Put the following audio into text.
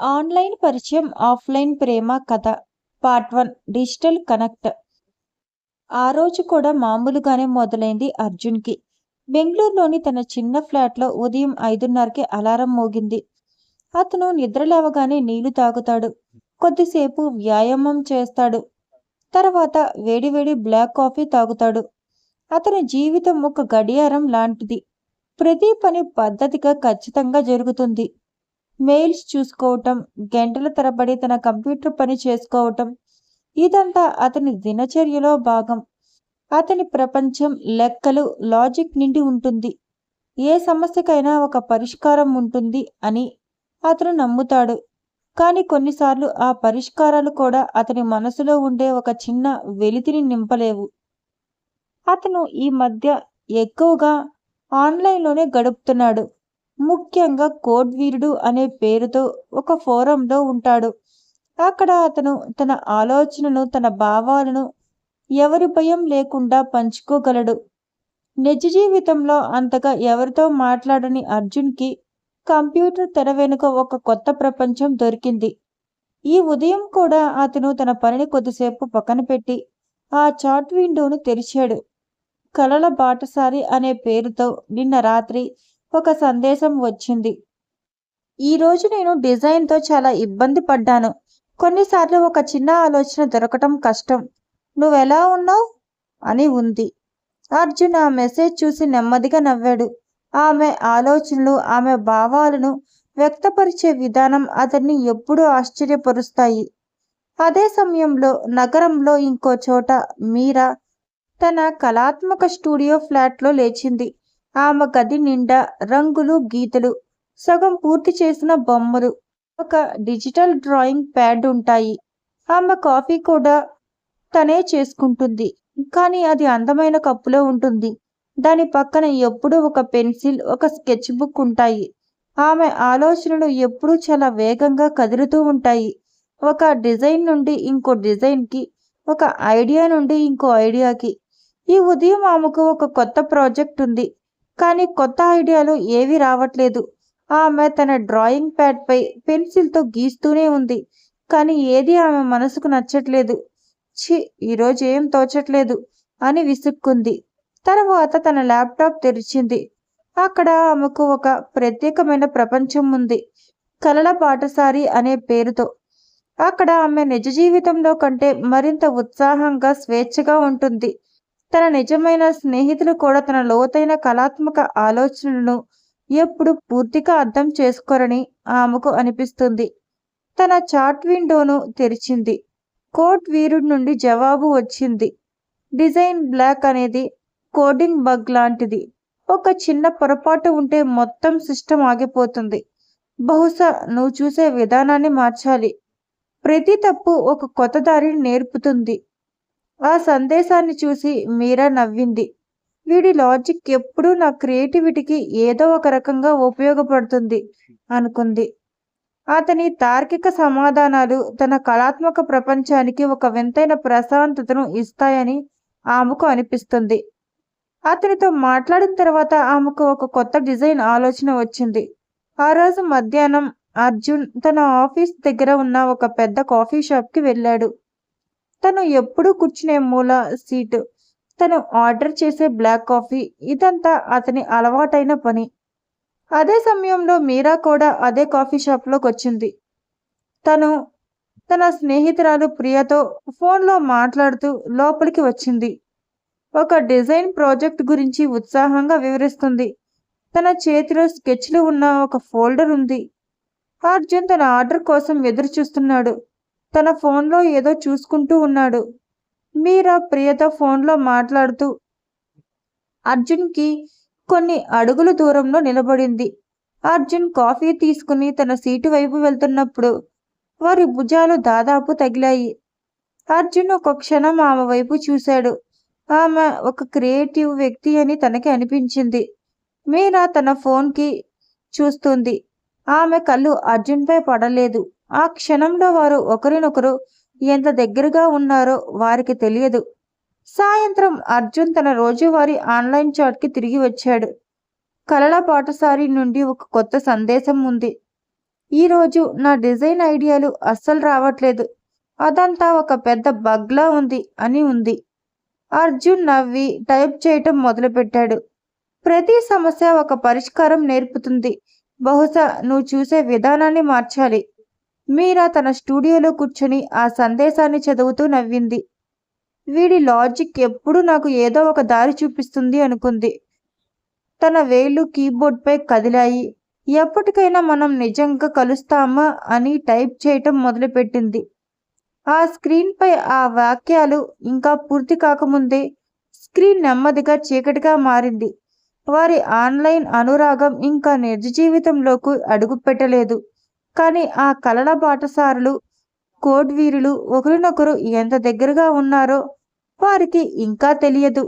Online పరిచయం offline ప్రేమ కథ part one digital connect. ఆ రోజు కూడా మామూలుగానే మొదలైంది అర్జున్కి. బెంగళూరులోని తన చిన్న ఫ్లాట్లో ఉదయం ఐదున్నరకి అలారం మోగింది. అతను నిద్ర లేవగానే నీళ్ళు తాగుతాడు. కొద్దిసేపు వ్యాయామం చేస్తాడు. తర్వాత వేడివేడి బ్లాక్ కాఫీ తాగుతాడు. అతని జీవితం ఒక గడియారం లాంటిది. ప్రతి పని పద్ధతిగా ఖచ్చితంగా జరుగుతుంది. మెయిల్స్ చూసుకోవటం గంటల తరబడి తన కంప్యూటర్ పని చేసుకోవటం ఇదంతా అతని దినచర్యలో భాగం. అతని ప్రపంచం లెక్కలు లాజిక్ నిండి ఉంటుంది. ఏ సమస్యకైనా ఒక పరిష్కారం ఉంటుంది అని అతను నమ్ముతాడు. కానీ కొన్నిసార్లు ఆ పరిష్కారాలు కూడా అతని మనసులో ఉండే ఒక చిన్న వెలితిని నింపలేవు. అతను ఈ మధ్య ఎక్కువగా ఆన్లైన్లోనే గడుపుతున్నాడు. ముఖ్యంగా కోడ్ వీరుడు అనే పేరుతో ఒక ఫోరంలో ఉంటాడు. అక్కడ అతను తన ఆలోచనను తన భావాలను ఎవరి భయం లేకుండా పంచుకోగలడు. నిజ జీవితంలో అంతగా ఎవరితో మాట్లాడని అర్జున్కి కంప్యూటర్ తెర వెనుక ఒక కొత్త ప్రపంచం దొరికింది. ఈ ఉదయం కూడా అతను తన పనిని కొద్దిసేపు పక్కన పెట్టి ఆ చాట్ విండోను తెరిచాడు. కలల బాటసారి అనే పేరుతో నిన్న రాత్రి ఒక సందేశం వచ్చింది. ఈరోజు నేను డిజైన్తో చాలా ఇబ్బంది పడ్డాను. కొన్నిసార్లు ఒక చిన్న ఆలోచన దొరకటం కష్టం. నువ్వెలా ఉన్నావు? అని ఉంది. అర్జున్ ఆ మెసేజ్ చూసి నెమ్మదిగా నవ్వాడు. ఆమె ఆలోచనలు ఆమె భావాలను వ్యక్తపరిచే విధానం అతన్ని ఎప్పుడూ ఆశ్చర్యపరుస్తాయి. అదే సమయంలో నగరంలో ఇంకో చోట మీరా తన కళాత్మక స్టూడియో ఫ్లాట్లో లేచింది. ఆమె గది నిండా రంగులు గీతలు సగం పూర్తి చేసిన బొమ్మలు ఒక డిజిటల్ డ్రాయింగ్ ప్యాడ్ ఉంటాయి. ఆమె కాఫీ కూడా తనే చేసుకుంటుంది. కానీ అది అందమైన కప్పులో ఉంటుంది. దాని పక్కన ఎప్పుడూ ఒక పెన్సిల్ ఒక స్కెచ్ బుక్ ఉంటాయి. ఆమె ఆలోచనలు ఎప్పుడూ చాలా వేగంగా కదులుతూ ఉంటాయి. ఒక డిజైన్ నుండి ఇంకో డిజైన్కి ఒక ఐడియా నుండి ఇంకో ఐడియాకి. ఈ ఉదయం ఆమెకు ఒక కొత్త ప్రాజెక్ట్ ఉంది. కానీ కొత్త ఐడియాలు ఏవి రావట్లేదు. ఆమె తన డ్రాయింగ్ ప్యాడ్పై పెన్సిల్తో గీస్తూనే ఉంది. కానీ ఏది ఆమె మనసుకు నచ్చట్లేదు. ఛీ ఈరోజు ఏం తోచట్లేదు అని విసుక్కుంది. తర్వాత తన ల్యాప్టాప్ తెరిచింది. అక్కడ ఆమెకు ఒక ప్రత్యేకమైన ప్రపంచం ఉంది. కలల పాటసారి అనే పేరుతో. అక్కడ ఆమె నిజ జీవితంలో కంటే మరింత ఉత్సాహంగా స్వేచ్ఛగా ఉంటుంది. తన నిజమైన స్నేహితులు కూడా తన లోతైన కళాత్మక ఆలోచనలను ఎప్పుడు పూర్తిగా అర్థం చేసుకోరని ఆమెకు అనిపిస్తుంది. తన చాట్ విండోను తెరిచింది. కోట్ వీరుడి నుండి జవాబు వచ్చింది. డిజైన్ బ్లాక్ అనేది కోడింగ్ బగ్ లాంటిది. ఒక చిన్న పొరపాటు ఉంటే మొత్తం సిస్టమ్ ఆగిపోతుంది. బహుశా నువ్వు చూసే విధానాన్ని మార్చాలి. ప్రతి తప్పు ఒక కొత్త దారిని నేర్పుతుంది. ఆ సందేశాన్ని చూసి మీరా నవ్వింది. వీడి లాజిక్ ఎప్పుడూ నా క్రియేటివిటీకి ఏదో ఒక రకంగా ఉపయోగపడుతుంది అనుకుంది. అతని తార్కిక సమాధానాలు తన కళాత్మక ప్రపంచానికి ఒక వింతైన ప్రశాంతతను ఇస్తాయని ఆమెకు అనిపిస్తుంది. అతనితో మాట్లాడిన తర్వాత ఆమెకు ఒక కొత్త డిజైన్ ఆలోచన వచ్చింది. ఆ రోజు మధ్యాహ్నం అర్జున్ తన ఆఫీస్ దగ్గర ఉన్న ఒక పెద్ద కాఫీ షాప్కి వెళ్ళాడు. తను ఎప్పుడూ కూర్చునే మూల సీటు. తను ఆర్డర్ చేసే బ్లాక్ కాఫీ ఇదంతా అతని అలవాటైన పని. అదే సమయంలో మీరా కూడా అదే కాఫీ షాప్లోకి వచ్చింది. తను తన స్నేహితురాలు ప్రియతో ఫోన్లో మాట్లాడుతూ లోపలికి వచ్చింది. ఒక డిజైన్ ప్రాజెక్ట్ గురించి ఉత్సాహంగా వివరిస్తుంది. తన చేతిలో స్కెచ్లు ఉన్న ఒక ఫోల్డర్ ఉంది. అర్జున్ తన ఆర్డర్ కోసం ఎదురు చూస్తున్నాడు తన ఫోన్లో ఏదో చూసుకుంటూ ఉన్నాడు. మీరా ప్రియతో ఫోన్లో మాట్లాడుతూ అర్జున్కి కొన్ని అడుగుల దూరంలో నిలబడింది. అర్జున్ కాఫీ తీసుకుని తన సీటు వైపు వెళ్తున్నప్పుడు వారి భుజాలు దాదాపు తగిలాయి. అర్జున్ ఒక క్షణం ఆమె వైపు చూశాడు. ఆమె ఒక క్రియేటివ్ వ్యక్తి అని తనకి అనిపించింది. మీరా తన ఫోన్కి చూస్తుంది. ఆమె కళ్ళు అర్జున్పై పడలేదు. ఆ క్షణంలో వారు ఒకరినొకరు ఎంత దగ్గరగా ఉన్నారో వారికి తెలియదు. సాయంత్రం అర్జున్ తన రోజువారీ ఆన్లైన్ చాట్కి తిరిగి వచ్చాడు. కలల పాఠశారి నుండి ఒక కొత్త సందేశం ఉంది. ఈరోజు నా డిజైన్ ఐడియాలు అస్సలు రావట్లేదు. అదంతా ఒక పెద్ద బగ్లా ఉంది అని ఉంది. అర్జున్ నవ్వి టైప్ చేయటం మొదలుపెట్టాడు. ప్రతి సమస్య ఒక పరిష్కారం నేర్పుతుంది. బహుశా నువ్వు చూసే విధానాన్ని మార్చాలి. మీరా తన స్టూడియోలో కూర్చొని ఆ సందేశాన్ని చదువుతూ నవ్వింది. వీడి లాజిక్ ఎప్పుడూ నాకు ఏదో ఒక దారి చూపిస్తుంది అనుకుంది. తన వేళ్ళు కీబోర్డ్పై కదిలాయి. ఎప్పటికైనా మనం నిజంగా కలుస్తామా అని టైప్ చేయటం మొదలుపెట్టింది. ఆ స్క్రీన్పై ఆ వాక్యాలు ఇంకా పూర్తి కాకముందే స్క్రీన్ నెమ్మదిగా చీకటిగా మారింది. వారి ఆన్లైన్ అనురాగం ఇంకా నిజ జీవితంలోకి అడుగుపెట్టలేదు. కానీ ఆ కలల బాటసారులు కోడ్వీరులు ఒకరినొకరు ఎంత దగ్గరగా ఉన్నారో వారికి ఇంకా తెలియదు.